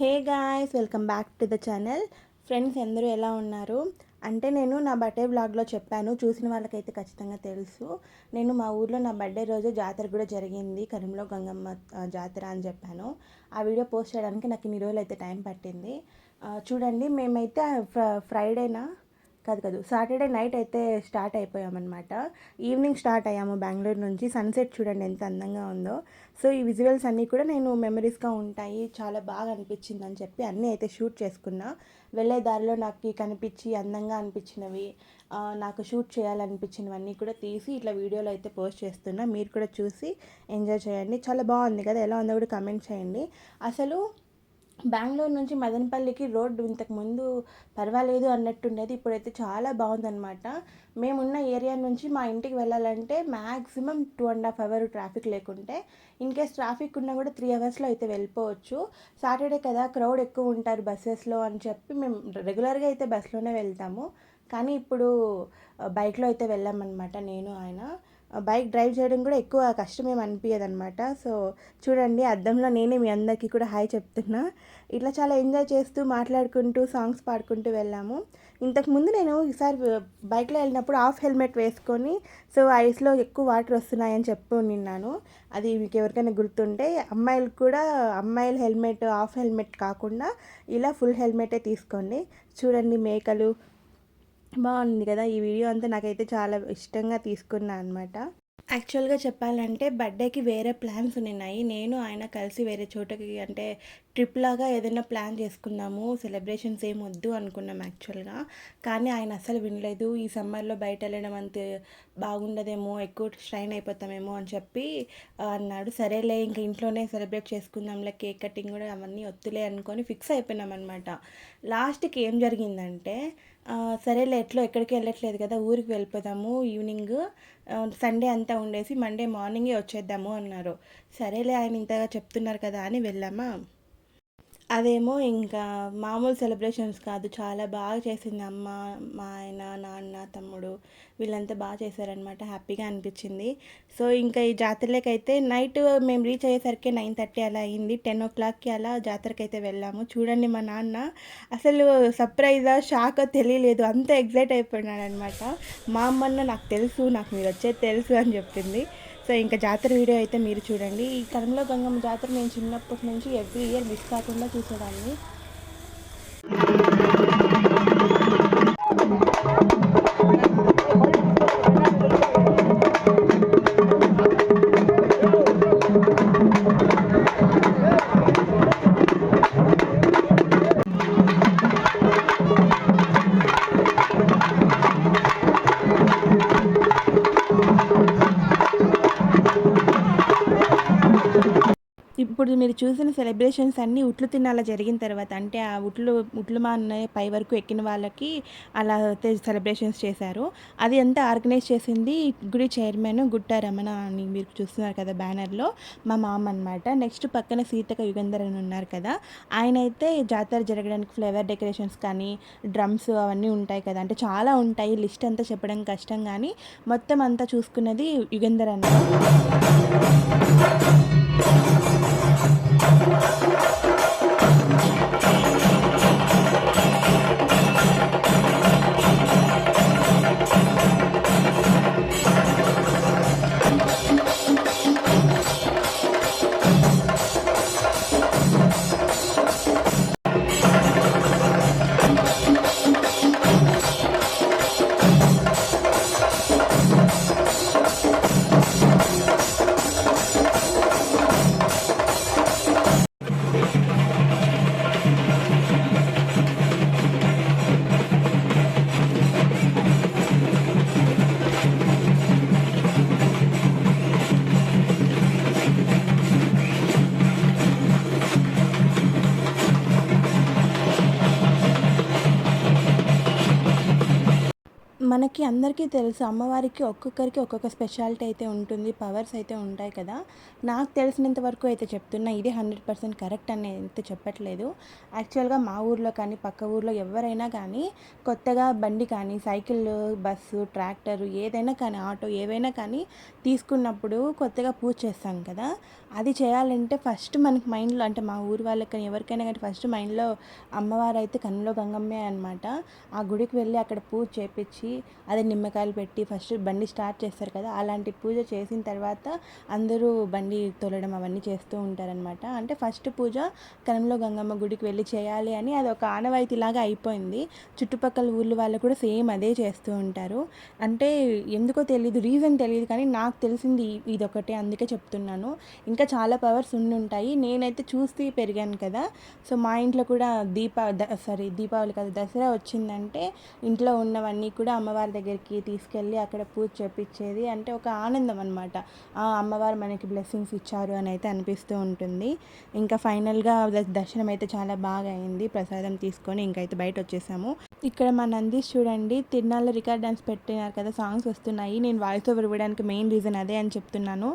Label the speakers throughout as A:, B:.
A: Hey guys welcome back to the channel. Friends అందరూ ఎలా ఉన్నారు? అంటే నేను నా బర్త్డే బ్లాగ్లో చెప్పాను చూసిన వాళ్ళకైతే ఖచ్చితంగా తెలుసు. నేను మా ఊర్లో నా బర్త్డే రోజు జాతర కూడా జరిగింది కరీంలో గంగమ్మ జాతర అని చెప్పాను. ఆ వీడియో పోస్ట్ చేయడానికి నాకు ఇన్ని రోజులు అయితే టైం పట్టింది. చూడండి మేమైతే ఫ్ర ఫ్రైడేనా? కాదు కాదు. సాటర్డే నైట్ అయితే స్టార్ట్ అయిపోయామన్నమాట. ఈవినింగ్ స్టార్ట్ అయ్యాము బెంగళూరు నుంచి. సన్సెట్ చూడండి ఎంత అందంగా ఉందో. సో ఈ విజువల్స్ అన్నీ కూడా నేను మెమరీస్గా ఉంటాయి. చాలా బాగా అనిపించింది అని చెప్పి అన్నీ అయితే షూట్ చేసుకున్నా. వెళ్ళే దారిలో నాకు కనిపించి అందంగా అనిపించినవి నాకు షూట్ చేయాలనిపించినవన్నీ కూడా తీసి ఇట్లా వీడియోలో అయితే పోస్ట్ చేస్తున్నా. మీరు కూడా చూసి ఎంజాయ్ చేయండి. చాలా బాగుంది కదా? ఎలా ఉందో కూడా కమెంట్ చేయండి. అసలు బెంగళూరు నుంచి మదనపల్లికి రోడ్డు ఇంతకు ముందు పర్వాలేదు అన్నట్టుండేది. ఇప్పుడైతే చాలా బాగుందన్నమాట. మేమున్న ఏరియా నుంచి మా ఇంటికి వెళ్ళాలంటే maximum two and half hour traffic లేకుంటే ఇన్ కేస్ ట్రాఫిక్ ఉన్నా కూడా త్రీ అవర్స్లో అయితే వెళ్ళిపోవచ్చు. సాటర్డే కదా క్రౌడ్ ఎక్కువ ఉంటారు బస్సెస్లో అని చెప్పి మేము రెగ్యులర్గా అయితే బస్సులోనే వెళ్తాము. కానీ ఇప్పుడు బైక్లో అయితే వెళ్ళామన్నమాట నేను ఆయన. బైక్ డ్రైవ్ చేయడం కూడా ఎక్కువ కష్టమేం అనిపించదు అనమాట సో చూడండి అద్దంలో నేనే మీ అందరికీ కూడా హాయ్ చెప్తున్నా. ఇట్లా చాలా ఎంజాయ్ చేస్తూ మాట్లాడుకుంటూ సాంగ్స్ పాడుకుంటూ వెళ్ళాము. ఇంతకుముందు నేను ఈసారి బైక్లో వెళ్ళినప్పుడు హాఫ్ హెల్మెట్ వేసుకొని సో ఐస్లో ఎక్కువ వాటర్ వస్తున్నాయని చెప్పు నిన్నాను. అది మీకు ఎవరికైనా గుర్తుంటే అమ్మాయిలు కూడా అమ్మాయిల హెల్మెట్ హాఫ్ హెల్మెట్ కాకుండా ఇలా ఫుల్ హెల్మెటే తీసుకోండి. చూడండి మేకలు బాగుంది కదా ఈ వీడియో అంతా నాకైతే చాలా ఇష్టంగా తీసుకున్నా అనమాట యాక్చువల్గా చెప్పాలంటే బర్త్డేకి వేరే ప్లాన్స్ ఉన్నాయి. నేను ఆయన కలిసి వేరే చోటకి అంటే ట్రిప్ లాగా ఏదైనా ప్లాన్ చేసుకుందాము సెలబ్రేషన్స్ ఏం వద్దు అనుకున్నాం యాక్చువల్గా కానీ ఆయన అసలు వినలేదు. ఈ సమ్మర్లో బయట వెళ్ళడం అంత బాగుండదేమో ఎక్కువ స్ట్రైన్ అయిపోతామేమో అని చెప్పి అన్నాడు. సరేలే ఇంక ఇంట్లోనే సెలబ్రేట్ చేసుకుందాంలే కేక్ కటింగ్ కూడా అవన్నీ వద్దులే అనుకొని ఫిక్స్ అయిపోయినాం అనమాట లాస్ట్కి ఏం జరిగిందంటే సరేలే ఎట్లో ఎక్కడికి వెళ్ళట్లేదు కదా ఊరికి వెళ్ళిపోదాము ఈవినింగ్ సండే అంతా ఉండేసి మండే మార్నింగే వచ్చేద్దాము అన్నారు. సరేలే ఆయన ఇంతగా చెప్తున్నారు కదా అని వెళ్ళామా? అదేమో ఇంకా మామూలు సెలబ్రేషన్స్ కాదు. చాలా బాగా చేసింది అమ్మ మా ఆయన నాన్న తమ్ముడు వీళ్ళంతా బాగా చేశారనమాట హ్యాపీగా అనిపించింది. సో ఇంకా ఈ జాతరలకైతే నైట్ మేము రీచ్ అయ్యేసరికి నైన్ థర్టీ అలా అయింది. టెన్ ఓ క్లాక్కి అలా జాతరకి అయితే వెళ్ళాము. చూడండి మా నాన్న అసలు సర్ప్రైజా షాక్ తెలియలేదు. అంత ఎగ్జైట్ అయిపోయినాడు అనమాట మా అమ్మన్న నాకు తెలుసు నాకు మీరు వచ్చేది తెలుసు అని చెప్పింది. సో ఇంకా జాతర వీడియో అయితే మీరు చూడండి. ఈ కరంలో గంగమ్మ జాతర నేను చిన్నప్పటి నుంచి ఎవ్రీ ఇయర్ మిస్ కాకుండా చూసేదాన్ని. ఇప్పుడు మీరు చూసిన సెలబ్రేషన్స్ అన్నీ ఉట్లు తినాల జరిగిన తర్వాత అంటే ఆ ఉట్లు ఉట్లు మా అన్నయ్య పై వరకు ఎక్కిన వాళ్ళకి అలా అయితే సెలబ్రేషన్స్ చేశారు. అది అంతా ఆర్గనైజ్ చేసింది గుడి చైర్మన్ గుట్ట రమణ అని మీరు చూస్తున్నారు కదా బ్యానర్లో మా మామ అనమాట నెక్స్ట్ పక్కన సీతక యుగంధర్ అని ఉన్నారు కదా ఆయన అయితే జాతర జరగడానికి ఫ్లేవర్ డెకరేషన్స్ కానీ డ్రమ్స్ అవన్నీ ఉంటాయి కదా అంటే చాలా ఉంటాయి. లిస్ట్ అంతా చెప్పడం కష్టం కానీ మొత్తం అంతా చూసుకున్నది యుగంధర్ అన్న మనకి అందరికీ తెలుసు అమ్మవారికి ఒక్కొక్కరికి ఒక్కొక్క స్పెషాలిటీ అయితే ఉంటుంది పవర్స్ అయితే ఉంటాయి కదా. నాకు తెలిసినంత వరకు అయితే చెప్తున్నా ఇది హండ్రెడ్ పర్సెంట్ కరెక్ట్ అని అయితే చెప్పట్లేదు. యాక్చువల్గా మా ఊర్లో కానీ పక్క ఊర్లో ఎవరైనా కానీ కొత్తగా బండి కానీ సైకిల్ బస్సు ట్రాక్టర్ ఏదైనా కానీ ఆటో ఏవైనా కానీ తీసుకున్నప్పుడు కొత్తగా పూజ చేస్తాం కదా. అది చేయాలంటే ఫస్ట్ మనకి మైండ్లో అంటే మా ఊరు వాళ్ళకి కానీ ఎవరికైనా కానీ ఫస్ట్ మైండ్లో అమ్మవారు అయితే కన్నులో గంగమ్మే అనమాట ఆ గుడికి వెళ్ళి అక్కడ పూజ చేపించి అదే నిమ్మకాయలు పెట్టి ఫస్ట్ బండి స్టార్ట్ చేస్తారు కదా అలాంటి పూజ చేసిన తర్వాత అందరూ బండి తొలడం అవన్నీ చేస్తూ ఉంటారనమాట అంటే ఫస్ట్ పూజ కనంలో గంగమ్మ గుడికి వెళ్ళి చేయాలి అని అది ఒక ఆనవాయితీలాగా అయిపోయింది. చుట్టుపక్కల ఊళ్ళో వాళ్ళు కూడా సేమ్ అదే చేస్తూ ఉంటారు. అంటే ఎందుకో తెలియదు రీజన్ తెలియదు కానీ నాకు తెలిసింది ఇది ఒకటే అందుకే చెప్తున్నాను. ఇంకా చాలా పవర్స్ ఉండి ఉంటాయి. నేనైతే చూసి పెరిగాను కదా. సో మా ఇంట్లో కూడా దీపా సారీ దీపావళి కదా దసరా వచ్చిందంటే ఇంట్లో ఉన్నవన్నీ కూడా అమ్మవారి దగ్గరికి తీసుకెళ్ళి అక్కడ పూజ చేపించేది అంటే ఒక ఆనందం అనమాట అమ్మవారు మనకి బ్లెస్సింగ్స్ ఇచ్చారు అని అయితే అనిపిస్తూ ఉంటుంది. ఇంకా ఫైనల్గా దర్శనం అయితే చాలా బాగా అయింది. ప్రసాదం తీసుకొని ఇంకైతే బయట వచ్చేసాము. ఇక్కడ మా నందీష్ చూడండి తిరునాళ్ళ రికార్డ్ డాన్స్ పెట్టినారు కదా సాంగ్స్ వస్తున్నాయి. నేను వాయిస్ ఓవర్ ఇవ్వడానికి మెయిన్ రీజన్ అదే అని చెప్తున్నాను.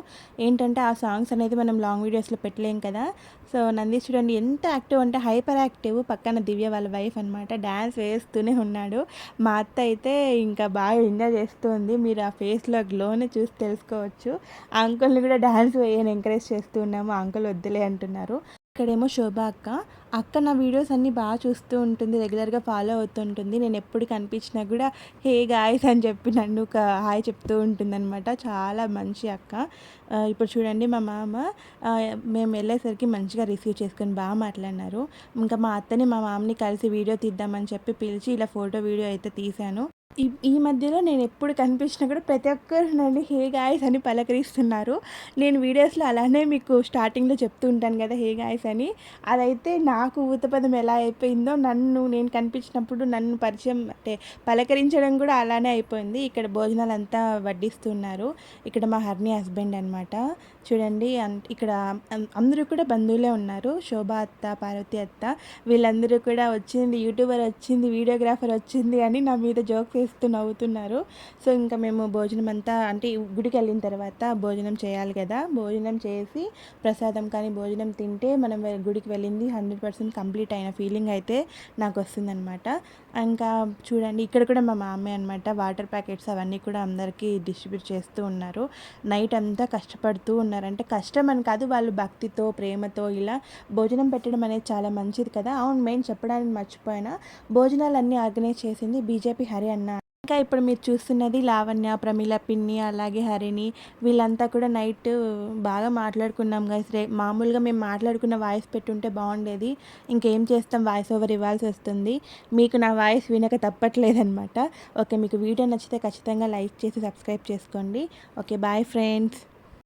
A: ఏంటంటే ఆ సాంగ్స్ అనేది మనం లాంగ్ వీడియోస్లో పెట్టలేం కదా. సో నందీష్ చూడండి ఎంత యాక్టివ్ అంటే హైపర్ యాక్టివ్ పక్కన దివ్య వాళ్ళ వైఫ్ అనమాట డ్యాన్స్ వేస్తూనే ఉన్నాడు. మా అత్త అయితే ఇంకా బాగా ఎంజాయ్ చేస్తుంది. మీరు ఆ ఫేస్లో గ్లోనే చూసి తెలుసుకోవచ్చు. ఆ అంకుల్ని కూడా డ్యాన్స్ వేయని ఎంకరేజ్ చేస్తూ ఉన్నాము అంకుల్ వద్దులే అంటున్నారు. ఇక్కడేమో శోభ అక్క. అక్క నా వీడియోస్ అన్నీ బాగా చూస్తూ ఉంటుంది. రెగ్యులర్గా ఫాలో అవుతుంటుంది నేను ఎప్పుడు కనిపించినా కూడా హే గాయస్ అని చెప్పి నన్ను ఒక హాయ్ చెప్తూ ఉంటుందన్నమాట. చాలా మంచి అక్క. ఇప్పుడు చూడండి మా మామ. మేము వెళ్ళేసరికి మంచిగా రిసీవ్ చేసుకొని బాగా మాట్లాడినారు. ఇంకా మా అత్తని మా మామని కలిసి వీడియో తీద్దామని చెప్పి పిలిచి ఇలా ఫోటో వీడియో అయితే తీశాను. ఈ ఈ మధ్యలో నేను ఎప్పుడు కనిపించినా కూడా ప్రతి ఒక్కరు నన్ను హే గాయస్ అని పలకరిస్తున్నారు. నేను వీడియోస్లో అలానే మీకు స్టార్టింగ్లో చెప్తూ ఉంటాను కదా హే గాయస్ అని. అదైతే నాకు ఊతపదం ఎలా అయిపోయిందో నన్ను నేను కనిపించినప్పుడు నన్ను పరిచయం అంటే పలకరించడం కూడా అలానే అయిపోయింది. ఇక్కడ భోజనాలు అంతా వడ్డిస్తున్నారు. ఇక్కడ మా హర్ని హస్బెండ్ అనమాట చూడండి ఇక్కడ అందరూ కూడా బంధువులే ఉన్నారు. శోభ అత్త పార్వతి అత్త. వీళ్ళందరూ కూడా వచ్చింది యూట్యూబర్ వచ్చింది వీడియోగ్రాఫర్ వచ్చింది అని నా మీద జోక్ చేస్తూ నవ్వుతున్నారు. సో ఇంకా మేము భోజనం అంతా అంటే గుడికి వెళ్ళిన తర్వాత భోజనం చేయాలి కదా. భోజనం చేసి ప్రసాదం కానీ భోజనం తింటే మనం గుడికి వెళ్ళింది హండ్రెడ్ పర్సెంట్ కంప్లీట్ అయిన ఫీలింగ్ అయితే నాకు వస్తుందన్నమాట. ఇంకా చూడండి ఇక్కడ కూడా మా మామయ్య అనమాట వాటర్ ప్యాకెట్స్ అవన్నీ కూడా అందరికీ డిస్ట్రిబ్యూట్ చేస్తూ ఉన్నారు. నైట్ అంతా కష్టపడుతూ ఉన్నారు అంటే కష్టం అని కాదు. వాళ్ళు భక్తితో ప్రేమతో ఇలా భోజనం పెట్టడం అనేది చాలా మంచిది కదా. అవును మెయిన్ చెప్పడానికి మర్చిపోయినా? భోజనాలన్నీ ఆర్గనైజ్ చేసింది బీజేపీ హరి అన్న. ఇంకా ఇప్పుడు మీరు చూస్తున్నది లావణ్య ప్రమిళ పిన్ని అలాగే హరిణి వీళ్ళంతా కూడా నైట్ బాగా మాట్లాడుకున్నాం గైస్ రే మామూలుగా మేము మాట్లాడుకున్న వాయిస్ పెట్టుంటే బాగుండేది. ఇంకేం చేస్తాం? వాయిస్ ఓవర్ ఇవ్వాల్సి వస్తుంది. మీకు నా వాయిస్ వినక తప్పట్లేదనమాట ఓకే మీకు వీడియో నచ్చితే ఖచ్చితంగా లైక్ చేసి సబ్స్క్రైబ్ చేసుకోండి. Okay bye friends.